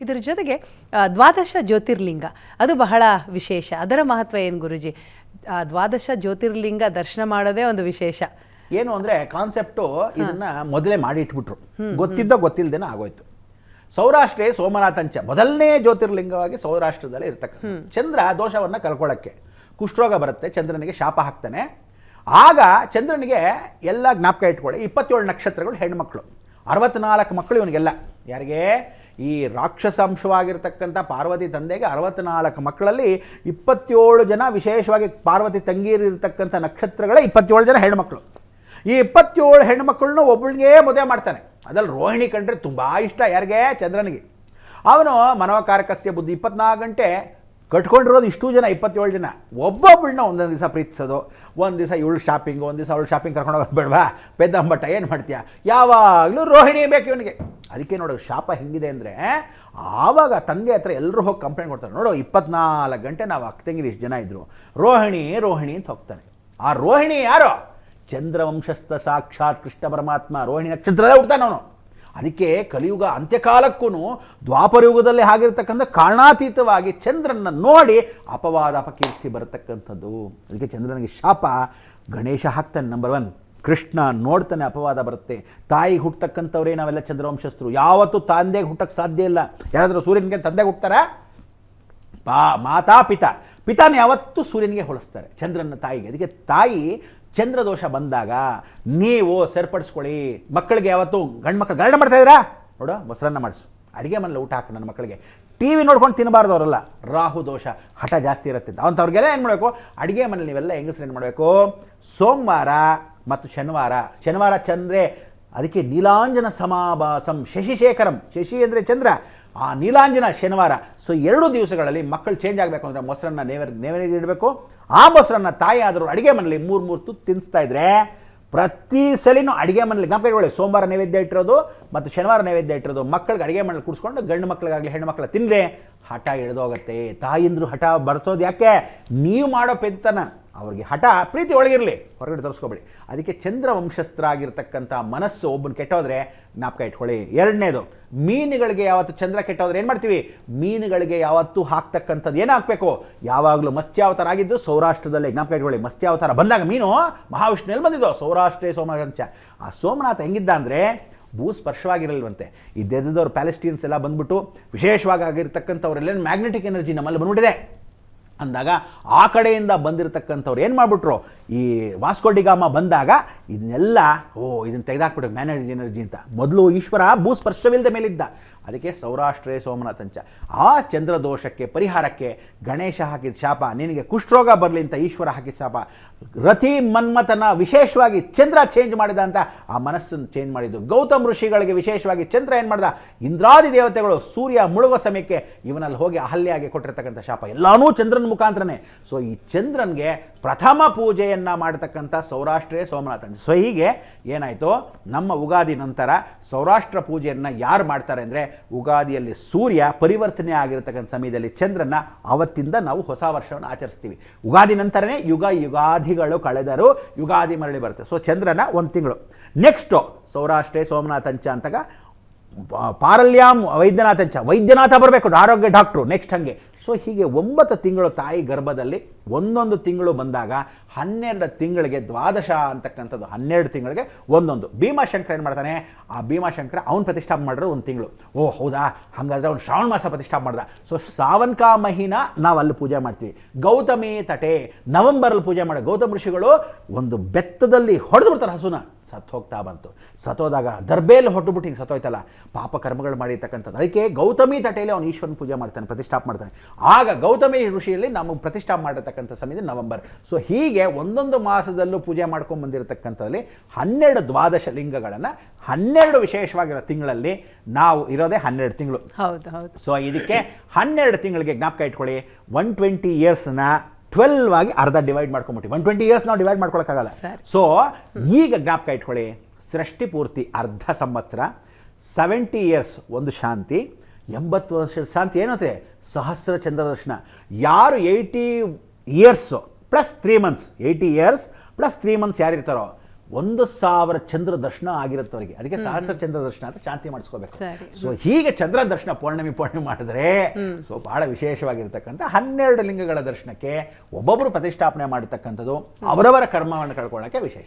ಇದರ ಜೊತೆಗೆ ದ್ವಾದಶ ಜ್ಯೋತಿರ್ಲಿಂಗ. ಅದು ಬಹಳ ವಿಶೇಷ. ಅದರ ಮಹತ್ವ ಏನು ಗುರುಜಿ? ಆ, ದ್ವಾದಶ ಜ್ಯೋತಿರ್ಲಿಂಗ ದರ್ಶನ ಮಾಡೋದೇ ಒಂದು ವಿಶೇಷ. ಏನು ಅಂದ್ರೆ ಕಾನ್ಸೆಪ್ಟು ಇದನ್ನ ಮೊದಲೇ ಮಾಡಿ ಇಟ್ಬಿಟ್ರು ಗೊತ್ತಿದ್ದ ಗೊತ್ತಿಲ್ಲದೇನೆ ಆಗೋಯ್ತು. ಸೌರಾಷ್ಟ್ರೇ ಸೋಮನಾಥಂಚ. ಮೊದಲನೇ ಜ್ಯೋತಿರ್ಲಿಂಗವಾಗಿ ಸೌರಾಷ್ಟ್ರದಲ್ಲಿ ಇರ್ತಕ್ಕಂಥ ಚಂದ್ರ ದೋಷವನ್ನ ಕಳ್ಕೊಳ್ಳೋಕ್ಕೆ ಕುಷ್ಠರೋಗ ಬರುತ್ತೆ ಚಂದ್ರನಿಗೆ ಶಾಪ ಹಾಕ್ತಾನೆ. ಆಗ ಚಂದ್ರನಿಗೆ ಎಲ್ಲ ಜ್ಞಾಪಕ ಇಟ್ಕೊಳ್ಳಿ. ಇಪ್ಪತ್ತೇಳು ನಕ್ಷತ್ರಗಳು ಹೆಣ್ಮಕ್ಳು ಅರವತ್ನಾಲ್ಕು ಮಕ್ಕಳು ಇವನಿಗೆಲ್ಲ. ಯಾರಿಗೆ? ಈ ರಾಕ್ಷಸಾಂಶವಾಗಿರ್ತಕ್ಕಂಥ ಪಾರ್ವತಿ ತಂದೆಗೆ ಅರವತ್ನಾಲ್ಕು ಮಕ್ಕಳಲ್ಲಿ ಇಪ್ಪತ್ತೇಳು ಜನ, ವಿಶೇಷವಾಗಿ ಪಾರ್ವತಿ ತಂಗೀರಿರ್ತಕ್ಕಂಥ ನಕ್ಷತ್ರಗಳೇ ಇಪ್ಪತ್ತೇಳು ಜನ ಹೆಣ್ಮಕ್ಳು. ಈ ಇಪ್ಪತ್ತೇಳು ಹೆಣ್ಮಕ್ಳನ್ನ ಒಬ್ಬಳಿಗೆ ಮದುವೆ ಮಾಡ್ತಾನೆ. ಅದ್ರಲ್ಲಿ ರೋಹಿಣಿ ಕಂಡ್ರೆ ತುಂಬ ಇಷ್ಟ ಯಾರಿಗೆ? ಚಂದ್ರನಿಗೆ. ಅವನು ಮನೋಕಾರಕಸ್ಯ ಬುದ್ಧಿ ಇಪ್ಪತ್ನಾಲ್ಕು ಗಂಟೆ ಕಟ್ಕೊಂಡಿರೋದು ಇಷ್ಟು ಜನ, ಇಪ್ಪತ್ತೇಳು ಜನ. ಒಬ್ಬೊಬ್ಬಳನ್ನ ಒಂದೊಂದು ದಿವಸ ಪ್ರೀತಿಸೋದು, ಒಂದು ದಿವಸ ಇವಳು ಶಾಪಿಂಗ್ ಒಂದು ದಿವಸ ಅವಳು ಶಾಪಿಂಗ್ ಕರ್ಕೊಂಡು ಹೋಗೋದು ಬೇಡವಾ? ಏನು ಮಾಡ್ತೀಯ? ಯಾವಾಗಲೂ ರೋಹಿಣಿ ಬೇಕು ಇವನಿಗೆ. ಅದಕ್ಕೆ ನೋಡು, ಶಾಪ ಹೆಂಗಿದೆ ಅಂದರೆ, ಆವಾಗ ತಂದೆ ಹತ್ರ ಎಲ್ಲರೂ ಹೋಗಿ ಕಂಪ್ಲೇಂಟ್ ಕೊಡ್ತಾರೆ. ನೋಡು, ಇಪ್ಪತ್ನಾಲ್ಕು ಗಂಟೆ ನಾವು ಅಕ್ಕ ಅಕ್ಕಂಗಿರಿ ಇಷ್ಟು ಜನ ಇದ್ದರು ರೋಹಿಣಿ ರೋಹಿಣಿ ಅಂತ ಹೋಗ್ತಾನೆ ಆ ರೋಹಿಣಿ ಯಾರು? ಚಂದ್ರವಂಶಸ್ಥ ಸಾಕ್ಷಾತ್ ಕೃಷ್ಣ ಪರಮಾತ್ಮ. ರೋಹಿಣಿ ನಕ್ಷತ್ರದ ಹುಡ್ತಾನೆ ಅವನು. ಅದಕ್ಕೆ ಕಲಿಯುಗ ಅಂತ್ಯಕಾಲಕ್ಕೂ ದ್ವಾಪರಯುಗದಲ್ಲಿ ಆಗಿರ್ತಕ್ಕಂಥ ಕಾರಣಾತೀತವಾಗಿ ಚಂದ್ರನ ನೋಡಿ ಅಪವಾದ, ಅಪಕೀರ್ತಿ ಬರತಕ್ಕಂಥದ್ದು. ಅದಕ್ಕೆ ಚಂದ್ರನಿಗೆ ಶಾಪ, ಗಣೇಶ ಹಾಕ್ತಾನೆ ನಂಬರ್ ಒನ್ ಕೃಷ್ಣ ನೋಡ್ತಾನೆ ಅಪವಾದ ಬರುತ್ತೆ. ತಾಯಿಗೆ ಹುಟ್ಟತಕ್ಕಂಥವ್ರೇ ನಾವೆಲ್ಲ ಚಂದ್ರವಂಶಸ್ಥರು. ಯಾವತ್ತೂ ತಂದೆಗೆ ಹುಟ್ಟಕ್ಕೆ ಸಾಧ್ಯ ಇಲ್ಲ. ಯಾರಾದರೂ ಸೂರ್ಯನಿಗೆ ತಂದೆಗೆ ಹುಟ್ತಾರಾ? ಪಾ, ಮಾತಾ, ಪಿತ. ಪಿತಾನ ಯಾವತ್ತೂ ಸೂರ್ಯನಿಗೆ ಹೋಲಿಸ್ತಾರೆ, ಚಂದ್ರನ ತಾಯಿಗೆ. ಅದಕ್ಕೆ ತಾಯಿ ಚಂದ್ರ ದೋಷ ಬಂದಾಗ ನೀವು ಸರಿಪಡಿಸ್ಕೊಳ್ಳಿ. ಮಕ್ಕಳಿಗೆ ಯಾವತ್ತು ಗಂಡು ಮಕ್ಕಳು ಗರಡ ಮಾಡ್ತಾ ಇದ್ದೀರಾ? ನೋಡು, ಮೊಸರನ್ನ ಮಾಡಿಸು. ಅಡುಗೆ ಮನೇಲಿ ಊಟ ಹಾಕು ನನ್ನ ಮಕ್ಕಳಿಗೆ. ಟಿ ವಿ ನೋಡ್ಕೊಂಡು ತಿನ್ನಬಾರ್ದು ಅವರಲ್ಲ. ರಾಹು ದೋಷ, ಹಠ ಜಾಸ್ತಿ ಇರುತ್ತೆ. ಅಂಥವ್ರಿಗೆಲ್ಲ ಏನು ಮಾಡಬೇಕು? ಅಡುಗೆ ಮನೇಲಿ ನೀವೆಲ್ಲ ಹೆಂಗಸ್ರು ಏನು ಮಾಡಬೇಕು? ಸೋಮವಾರ ಮತ್ತು ಶನಿವಾರ. ಶನಿವಾರ ಚಂದ್ರೆ, ಅದಕ್ಕೆ ನೀಲಾಂಜನ ಸಮಾಭಾಸಂ ಶಶಿಶೇಖರಂ. ಶಶಿ ಅಂದರೆ ಚಂದ್ರ. ಆ ನೀಲಾಂಜನ ಶನಿವಾರ. ಸೊ ಎರಡು ದಿವಸಗಳಲ್ಲಿ ಮಕ್ಕಳು ಚೇಂಜ್ ಆಗಬೇಕು ಅಂದರೆ ಮೊಸರನ್ನ ನೇವರ್, ನೇವರಿಗೆ ಇಡಬೇಕು. ಆ ಮೊಸರನ್ನ ತಾಯಿ ಆದರೂ ಅಡುಗೆ ಮನೆಯಲ್ಲಿ ಮೂರು ಮೂರು ತುತ್ತು ತಿನ್ನಿಸ್ತಾ ಇದ್ರೆ ಪ್ರತಿ ಸಲಿನೂ ಅಡುಗೆ ಮನೆಯಲ್ಲಿ ಇಟ್ಕೊಳ್ಳಿ ಸೋಮವಾರ ನೈವೇದ್ಯ ಇಟ್ಟಿರೋದು ಮತ್ತು ಶನಿವಾರ ನೈವೇದ್ಯ ಇಟ್ಟಿರೋದು ಮಕ್ಕಳಿಗೆ ಅಡುಗೆ ಮನೇಲಿ ಕೂಡಿಸ್ಕೊಂಡು ಗಂಡು ಮಕ್ಕಳಿಗಾಗಲಿ ಹೆಣ್ಣು ಮಕ್ಕಳ ತಿಂದರೆ ಹಠ ಹಿಡಿದೋಗುತ್ತೆ ತಾಯಿಂದ್ರು ಹಠ ಬರ್ತೋದು ಯಾಕೆ? ನೀವು ಮಾಡೋ ಪೆತ್ತನ ಅವ್ರಿಗೆ ಹಠ, ಪ್ರೀತಿ ಒಳಗಿರಲಿ, ಹೊರಗಡೆ ತೋರಿಸ್ಕೊಬೇಡಿ. ಅದಕ್ಕೆ ಚಂದ್ರ ವಂಶಸ್ತ್ರ ಆಗಿರ್ತಕ್ಕಂಥ ಮನಸ್ಸು ಒಬ್ಬನ ಕೆಟ್ಟೋದ್ರೆ ಜ್ಞಾಪಕ ಇಟ್ಕೊಳ್ಳಿ. ಎರಡನೇದು, ಮೀನುಗಳಿಗೆ ಯಾವತ್ತು ಚಂದ್ರ ಕೆಟ್ಟೋದ್ರೆ ಏನು ಮಾಡ್ತೀವಿ? ಮೀನುಗಳಿಗೆ ಯಾವತ್ತೂ ಹಾಕ್ತಕ್ಕಂಥದ್ದು ಏನು ಹಾಕಬೇಕು? ಯಾವಾಗಲೂ ಮತ್ಸ್ಯಾವತಾರ ಆಗಿದ್ದು ಸೌರಾಷ್ಟ್ರದಲ್ಲಿ, ಜ್ಞಾಪಕ ಇಟ್ಕೊಳ್ಳಿ, ಮತ್ಸ್ಯಾವತಾರ ಬಂದಾಗ ಮೀನು ಮಹಾವಿಷ್ಣುವಲ್ಲಿ ಬಂದಿದ್ದು? ಸೌರಾಷ್ಟ್ರೇ ಸೋಮನಾಥ. ಆ ಸೋಮನಾಥ ಹೆಂಗಿದ್ದ ಅಂದರೆ ಭೂ ಸ್ಪರ್ಶವಾಗಿರಲ್ವಂತೆ ಈ ಪ್ಯಾಲೆಸ್ಟೀನ್ಸ್ ಎಲ್ಲ ಬಂದ್ಬಿಟ್ಟು ವಿಶೇಷವಾಗಿ ಆಗಿರ್ತಕ್ಕಂಥವ್ರೆಲ್ಲ ಮ್ಯಾಗ್ನೆಟಿಕ್ ಎನರ್ಜಿ ನಮ್ಮಲ್ಲಿ ಬಂದ್ಬಿಟ್ಟಿದೆ. ಅಂದಾಗ ಆ ಕಡೆಯಿಂದ ಬಂದಿರತಕ್ಕಂಥವ್ರು ಏನು ಮಾಡಿಬಿಟ್ರು? ಈ ವಾಸ್ಕೋಡಿಗಾಮ ಬಂದಾಗ ಇದನ್ನೆಲ್ಲ, ಓ ಇದನ್ನು ತೆಗೆದಾಕ್ಬಿಟ್ರು ಮ್ಯಾನೇಜ್ ಎನರ್ಜಿ ಅಂತ. ಮೊದಲು ಈಶ್ವರ ಭೂ ಸ್ಪರ್ಶವಿಲ್ಲದೆ ಮೇಲಿದ್ದ. ಅದಕ್ಕೆ ಸೌರಾಷ್ಟ್ರೇ ಸೋಮನಾಥಂಚ ಆ ಚಂದ್ರದೋಷಕ್ಕೆ ಪರಿಹಾರಕ್ಕೆ ಗಣೇಶ ಹಾಕಿದ ಶಾಪ, ನಿನಗೆ ಕುಷ್ಠರೋಗ ಬರಲಿ ಅಂತ ಈಶ್ವರ ಹಾಕಿದ ಶಾಪ. ರತಿ ಮನ್ಮಥನ ವಿಶೇಷವಾಗಿ ಚಂದ್ರ ಚೇಂಜ್ ಮಾಡಿದ ಅಂತ ಆ ಮನಸ್ಸನ್ನು ಚೇಂಜ್ ಮಾಡಿದ್ದು. ಗೌತಮ್ ಋಷಿಗಳಿಗೆ ವಿಶೇಷವಾಗಿ ಚಂದ್ರ ಏನು ಮಾಡಿದ? ಇಂದ್ರಾದಿ ದೇವತೆಗಳು ಸೂರ್ಯ ಮುಳುಗೋ ಸಮಯಕ್ಕೆ ಇವನಲ್ಲಿ ಹೋಗಿ ಅಹಲ್ಯಾಗೆ ಕೊಟ್ಟಿರ್ತಕ್ಕಂಥ ಶಾಪ. ಎಲ್ಲಾನೂ ಚಂದ್ರನ ಮುಖಾಂತರನೇ. ಸೊ ಈ ಚಂದ್ರನ್ಗೆ ಪ್ರಥಮ ಪೂಜೆಯನ್ನು ಮಾಡತಕ್ಕಂಥ ಸೌರಾಷ್ಟ್ರೇ ಸೋಮನಾಥನ್ ಸೊ ಹೀಗೆ ಏನಾಯಿತು, ನಮ್ಮ ಉಗಾದಿ ನಂತರ ಸೌರಾಷ್ಟ್ರ ಪೂಜೆಯನ್ನು ಯಾರು ಮಾಡ್ತಾರೆ ಅಂದರೆ ಉಗಾದಿಯಲ್ಲಿ ಸೂರ್ಯ ಪರಿವರ್ತನೆ ಆಗಿರತಕ್ಕಂಥ ಸಮಯದಲ್ಲಿ ಚಂದ್ರನ ಅವತ್ತಿಂದ ನಾವು ಹೊಸ ವರ್ಷವನ್ನು ಆಚರಿಸ್ತೀವಿ. ಉಗಾದಿ ನಂತರನೇ ಯುಗ ಯುಗಾದಿಗಳು ಕಳೆದರೂ ಯುಗಾದಿ ಮರಳಿ ಬರುತ್ತೆ. ಸೊ ಚಂದ್ರನ ಒಂದು ತಿಂಗಳು. ನೆಕ್ಸ್ಟು ಸೌರಾಷ್ಟ್ರೇ ಸೋಮನಾಥಂಚ ಅಂತಾಗ ಪಾರಲ್ಯಾಮ್ ವೈದ್ಯನಾಥಂಚ ವೈದ್ಯನಾಥ ಬರಬೇಕು, ಆರೋಗ್ಯ ಡಾಕ್ಟ್ರು ನೆಕ್ಸ್ಟ್ ಹಾಗೆ. ಸೊ ಹೀಗೆ ಒಂಬತ್ತು ತಿಂಗಳು ತಾಯಿ ಗರ್ಭದಲ್ಲಿ ಒಂದೊಂದು ತಿಂಗಳು ಬಂದಾಗ ಹನ್ನೆರಡು ತಿಂಗಳಿಗೆ ದ್ವಾದಶ ಅಂತಕ್ಕಂಥದ್ದು ಹನ್ನೆರಡು ತಿಂಗಳಿಗೆ ಒಂದೊಂದು. ಭೀಮಾಶಂಕರ ಏನು ಮಾಡ್ತಾನೆ? ಆ ಭೀಮಾಶಂಕರ ಅವ್ನು ಪ್ರತಿಷ್ಠಾಪನೆ ಮಾಡಿರೋ ಒಂದು ತಿಂಗಳು. ಓ, ಹೌದಾ? ಹಾಗಾದ್ರೆ ಅವ್ನು ಶ್ರಾವಣ ಮಾಸ ಪ್ರತಿಷ್ಠಾಪನೆ ಮಾಡ್ದ. ಸೊ ಶ್ರಾವಣಕ ಮಹಿನ ನಾವು ಅಲ್ಲಿ ಪೂಜೆ ಮಾಡ್ತೀವಿ. ಗೌತಮಿ ತಟೆ ನವೆಂಬರಲ್ಲಿ ಪೂಜೆ ಮಾಡಿ. ಗೌತಮ ಋಷಿಗಳು ಒಂದು ಬೆತ್ತದಲ್ಲಿ ಹೊಡೆದು ಬಿಡ್ತಾರೆ ಹಸುನ. ಸತ್ತು ಹೋಗ್ತಾ ಬಂತು. ಸತ್ತೋದಾಗ ದರ್ಬೇಲಿ ಹೊಟ್ಟುಬಿಟ್ಟು ಹಿಂಗೆ ಸತ್ತೋಯ್ತಲ್ಲ ಪಾಪ ಕರ್ಮಗಳು ಮಾಡಿರ್ತಕ್ಕಂಥದ್ದು. ಅದಕ್ಕೆ ಗೌತಮಿ ತಟೆಯಲ್ಲಿ ಅವನು ಈಶ್ವರನ ಪೂಜೆ ಮಾಡ್ತಾನೆ, ಪ್ರತಿಷ್ಠಾಪ ಮಾಡ್ತಾನೆ. ಆಗ ಗೌತಮಿ ಋಷಿಯಲ್ಲಿ ನಮಗೆ ಪ್ರತಿಷ್ಠಾಪ ಮಾಡಿರ್ತಕ್ಕಂಥ ಸಮಯದಲ್ಲಿ ನವೆಂಬರ್. ಸೊ ಹೀಗೆ ಒಂದೊಂದು ಮಾಸದಲ್ಲೂ ಪೂಜೆ ಮಾಡ್ಕೊಂಡು ಬಂದಿರತಕ್ಕಂಥದ್ರಲ್ಲಿ ಹನ್ನೆರಡು ದ್ವಾದಶ ಲಿಂಗಗಳನ್ನು ಹನ್ನೆರಡು ವಿಶೇಷವಾಗಿರೋ ತಿಂಗಳಲ್ಲಿ ನಾವು ಇರೋದೇ ಹನ್ನೆರಡು ತಿಂಗಳು. ಹೌದು ಹೌದು. ಸೊ ಇದಕ್ಕೆ ಹನ್ನೆರಡು ತಿಂಗಳಿಗೆ ಜ್ಞಾಪಕ ಇಟ್ಕೊಳ್ಳಿ. ಒನ್ ಟ್ವೆಂಟಿ ಇಯರ್ಸ್ನ ಟ್ವೆಲ್ವ್ ಆಗಿ ಅರ್ಧ ಡಿವೈಡ್ ಮಾಡ್ಕೊಂಬಿಟ್ಟು ಒನ್ ಟ್ವೆಂಟಿ ಇಯರ್ಸ್ ನಾವು ಡಿವೈಡ್ ಮಾಡ್ಕೊಳಕ್ಕಾಗಲ್ಲ. ಸೊ ಈಗ ಜ್ಞಾಪಕ ಇಟ್ಕೊಳ್ಳಿ. ಸೃಷ್ಟಿ ಪೂರ್ತಿ ಅರ್ಧ ಸಂವತ್ಸರ ಸೆವೆಂಟಿ ಇಯರ್ಸ್ ಒಂದು ಶಾಂತಿ ಎಂಬತ್ತು ವರ್ಷದ ಶಾಂತಿ ಏನಂತೆ? ಸಹಸ್ರ ಚಂದ್ರ ದರ್ಶನ. ಯಾರು eighty years plus three months eighty years plus three months ಯಾರಿರ್ತಾರೋ ಒಂದು ಸಾವಿರ ಚಂದ್ರ ದರ್ಶನ ಆಗಿರುತ್ತೆ ಅವರಿಗೆ. ಅದಕ್ಕೆ ಸಹಸ್ರ ಚಂದ್ರ ದರ್ಶನ ಅಂತ ಶಾಂತಿ ಮಾಡಿಸ್ಕೋಬೇಕು. ಸೊ ಹೀಗೆ ಚಂದ್ರ ದರ್ಶನ ಪೌರ್ಣಮಿ ಪೌರ್ಣಮಿ ಮಾಡಿದ್ರೆ ಸೊ ಬಹಳ ವಿಶೇಷವಾಗಿರ್ತಕ್ಕಂಥ ಹನ್ನೆರಡು ಲಿಂಗಗಳ ದರ್ಶನಕ್ಕೆ ಒಬ್ಬೊಬ್ಬರು ಪ್ರತಿಷ್ಠಾಪನೆ ಮಾಡತಕ್ಕಂಥದ್ದು ಅವರವರ ಕರ್ಮವನ್ನು ಕಳ್ಕೊಳ್ಳೋಕ್ಕೆ ವಿಶೇಷ